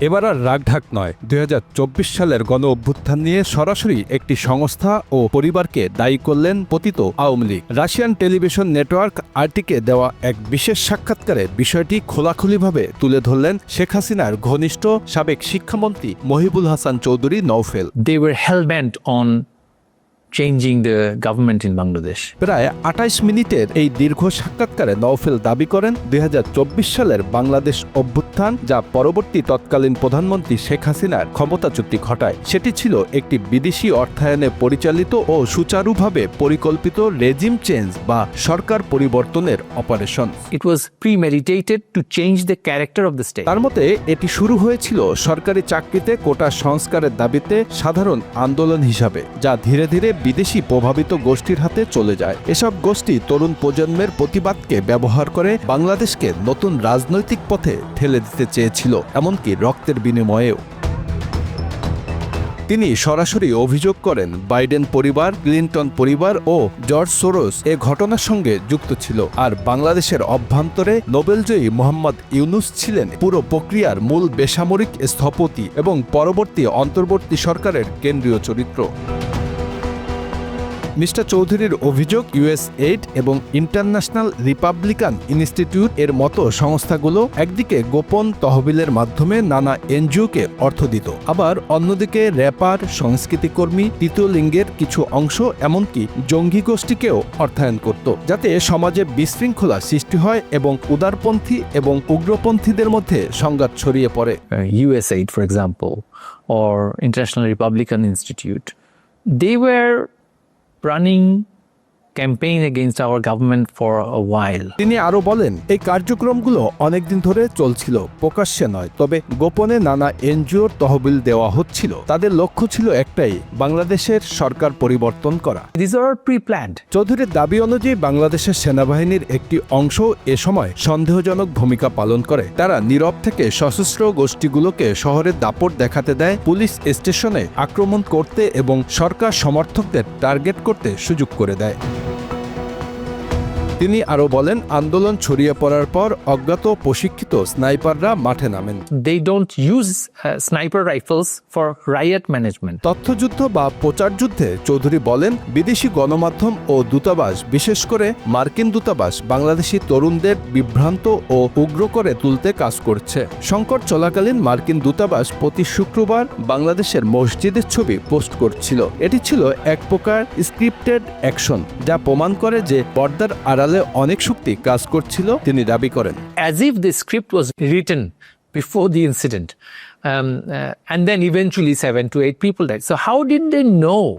এবার আর রাগঢাক নয়। দুই সালের গণ অভ্যুত্থান নিয়ে সরাসরি একটি সংস্থা ও পরিবারকে দায়ী করলেন পতিত Awami League. Russian television network আরটিকে দেওয়া এক বিশেষ সাক্ষাৎকারে বিষয়টি খোলাখুলিভাবে তুলে ধরলেন শেখ হাসিনার ঘনিষ্ঠ সাবেক শিক্ষামন্ত্রী Mohibul Hasan Chowdhury Naufel they were on changing the government in Bangladesh. প্রায় আঠাইশ মিনিটের এই দীর্ঘ সাক্ষাৎকারে নওফেল দাবি করেন দুই সালের বাংলাদেশ অভ্যুত্থান যা পরবর্তী তৎকালীন প্রধানমন্ত্রী শেখ হাসিনার ক্ষমতাচ্যুতি ঘটায় সেটি ছিল একটি বিদেশি অর্থায়নে পরিচালিত ও সুচারুভাবে পরিকল্পিত রেজিম চেঞ্জ বা সরকার পরিবর্তনের operation It was premeditated to change the character of the state. তার মতে এটি শুরু হয়েছিল সরকারি চাকরিতে কোটা সংস্কারের দাবিতে সাধারণ আন্দোলন হিসাবে যা ধীরে ধীরে বিদেশি প্রভাবিত গোষ্ঠীর হাতে চলে যায়। এসব গোষ্ঠী তরুণ প্রজন্মের প্রতিবাদকে ব্যবহার করে বাংলাদেশকে নতুন রাজনৈতিক পথে ঠেলে দিতে চেয়েছিল, এমনকি রক্তের বিনিময়েও। তিনি সরাসরি অভিযোগ করেন, বাইডেন পরিবার, ক্লিন্টন পরিবার ও জর্জ সোরোস এ ঘটনার সঙ্গে যুক্ত ছিল। আর বাংলাদেশের অভ্যন্তরে নোবেলজয়ী মোহাম্মদ ইউনুস ছিলেন পুরো প্রক্রিয়ার মূল বেসামরিক স্থপতি এবং পরবর্তী অন্তর্বর্তী সরকারের কেন্দ্রীয় চরিত্র। মিস্টার চৌধুরীর অভিযোগ ইউএস এইড এবং ইন্টারন্যাশনাল রিপাবলিকান ইনস্টিটিউট এর মতো সংস্থাগুলো একদিকে গোপন তহবিলের মাধ্যমে নানা এনজিওকে অর্থ দিত। আবার অন্যদিকে র্যাপার সংস্কৃতিকর্মী তৃতীয় লিঙ্গের কিছু অংশ এমনকি জঙ্গি গোষ্ঠীকেও অর্থায়ন করত। যাতে সমাজে বিশৃঙ্খলা সৃষ্টি হয় এবং উদারপন্থী এবং উগ্রপন্থীদের মধ্যে সংঘাত ছড়িয়ে পড়ে। USAID, for example, or International Republican Institute, they were running campaign against our government for a while. তিনি আরও বলেন এই কার্যক্রমগুলো অনেকদিন ধরে চলছিল প্রকাশ্যে নয় তবে গোপনে নানা এনজিওর তহবিল দেওয়া হচ্ছিল তাদের লক্ষ্য ছিল একটাই বাংলাদেশের সরকার পরিবর্তন করা. চৌধুরীর দাবি অনুযায়ী বাংলাদেশের সেনাবাহিনীর একটি অংশ এ সময় সন্দেহজনক ভূমিকা পালন করে তারা নীরব থেকে সশস্ত্র গোষ্ঠীগুলোকে শহরের দাপট দেখাতে দেয় পুলিশ স্টেশনে আক্রমণ করতে এবং সরকার সমর্থকদের টার্গেট করতে সুযোগ করে দেয় তিনি আরও বলেন আন্দোলন ছড়িয়ে পড়ার পর অজ্ঞাত প্রশিক্ষিত স্নাইপাররা মাঠে নামেন। Don't use uh, sniper rifles for riot management. তথ্যযুদ্ধ বা প্রচার যুদ্ধে চৌধুরী বলেন বিদেশি গণমাধ্যম ও দূতাবাস বিশেষ করে মার্কিন দূতাবাস বাংলাদেশি তরুণদের বিভ্রান্ত ও উগ্র করে তুলতে কাজ করছে। সংকট চলাকালীন মার্কিন দূতাবাস প্রতি শুক্রবার বাংলাদেশের মসজিদের ছবি পোস্ট করছিল। এটি ছিল এক প্রকার স্ক্রিপ্টেড অ্যাকশন যা প্রমাণ করে যে পর্দার আড়ালে বদলে অনেক শক্তি কাজ করছিল তিনি দাবি করেন। As if the script was written before the incident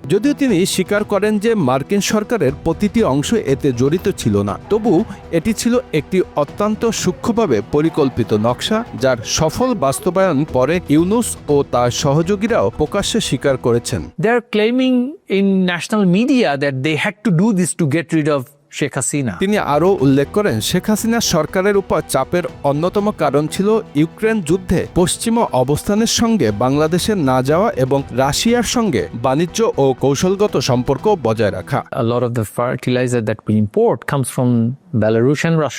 যদিও স্বীকার করেন তবু এটি ছিল একটি অত্যন্ত সূক্ষ্মভাবে পরিকল্পিত নকশা যার সফল বাস্তবায়ন পরে ইউনুস ও তার সহযোগীরাও প্রকাশ্যে স্বীকার করেছেন। They are in national media that they had to do this to get rid Sheikh Hasina তিনি আরও উল্লেখ করেন শেখ হাসিনা সরকারের উপর চাপের অন্যতম কারণ ছিল ইউক্রেন যুদ্ধে পশ্চিমা অবস্থানের সঙ্গে বাংলাদেশে না যাওয়া এবং রাশিয়ার সঙ্গে বাণিজ্য ও কৌশলগত সম্পর্ক বজায় রাখা A lot of the fertilizer that we import comes from Belarus and Russia.